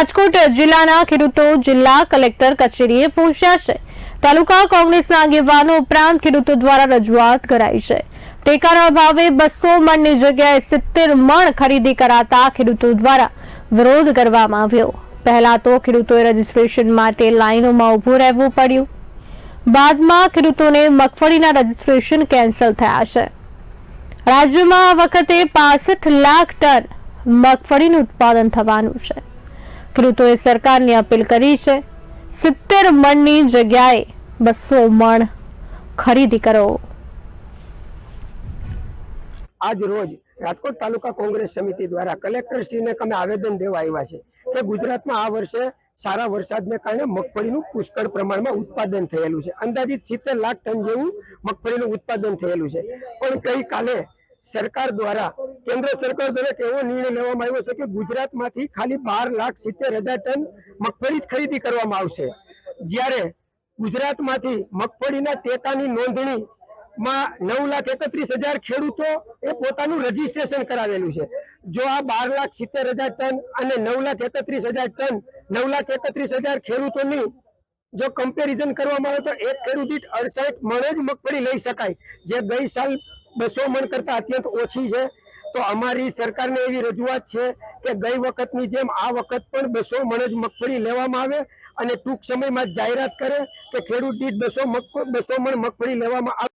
રાજકોટ જિલ્લાના ખેડૂતો જિલ્લા કલેક્ટર કચેરીએ પહોંચ્યા છે. તાલુકા કોંગ્રેસના આગેવાનો ઉપરાંત ખેડૂતો દ્વારા રજૂઆત કરાઈ છે. ટેકાના ભાવે બસો મણની જગ્યાએ સિત્તેર મણ ખરીદી કરાતા ખેડૂતો દ્વારા વિરોધ કરવામાં આવ્યો. પહેલા તો ખેડૂતોએ રજીસ્ટ્રેશન માટે લાઈનોમાં ઊભું રહેવું પડ્યું. બાદમાં ખેડૂતોને મગફળીના રજીસ્ટ્રેશન કેન્સલ થયા છે. રાજ્યમાં આ વખતે પાસઠ લાખ ટન મગફળીનું ઉત્પાદન થવાનું છે. ખેડૂતોએ સરકારની અપીલ કરી છે. સિત્તેર મણની જગ્યાએ બસો મણ ખરીદી કરો. આજ રોજ રાજકોટ તાલુકા કોંગ્રેસ સમિતિ દ્વારા કલેક્ટરશ્રીને અમે આવેદન દેવા આવ્યા છે કે ગુજરાતમાં આ વર્ષે સારા વરસાદને કારણે મગફળીનું પુષ્કળ પ્રમાણમાં ઉત્પાદન થયેલું છે. અંદાજિત સિત્તેર લાખ ટન જેવું મગફળીનું ઉત્પાદન થયેલું છે. પણ ગઈકાલે સરકાર દ્વારા કેન્દ્ર સરકાર દ્વારા એવો નિર્ણય લેવામાં આવ્યો છે કે ગુજરાતમાંથી ખાલી બાર લાખ સિત્તેર હજાર ટન મગફળી જ ખરીદી કરવામાં આવશે. જ્યારે ગુજરાતમાંથી મગફળીના ટેકાની નોંધણી માં નવ લાખ એકત્રીસ હજાર ખેડૂતો એ પોતાનું રજીસ્ટ્રેશન કરાવેલું છે. જો આ બાર લાખ સિત્તેર હજાર ટન અને નવ લાખ એકત્રીસ હજાર ટન, નવ લાખ એકત્રીસ હજાર ખેડૂતોની જો કમ્પેરિઝન કરવામાં આવે તો એક ખેડૂત દીઠ અડસઠ મણ જ મગફળી લઈ શકાય. જે ગઈ સાલ બસો મણ કરતા અત્યંત ઓછી છે. તો અમારી સરકારને એવી રજૂઆત છે કે ગઈ વખતની જેમ આ વખત પણ બસો મણ જ મગફળી લેવામાં આવે અને ટૂંક સમયમાં જાહેરાત કરે કે ખેડૂત દીઠ બસો બસો મણ મગફળી લેવામાં આવે.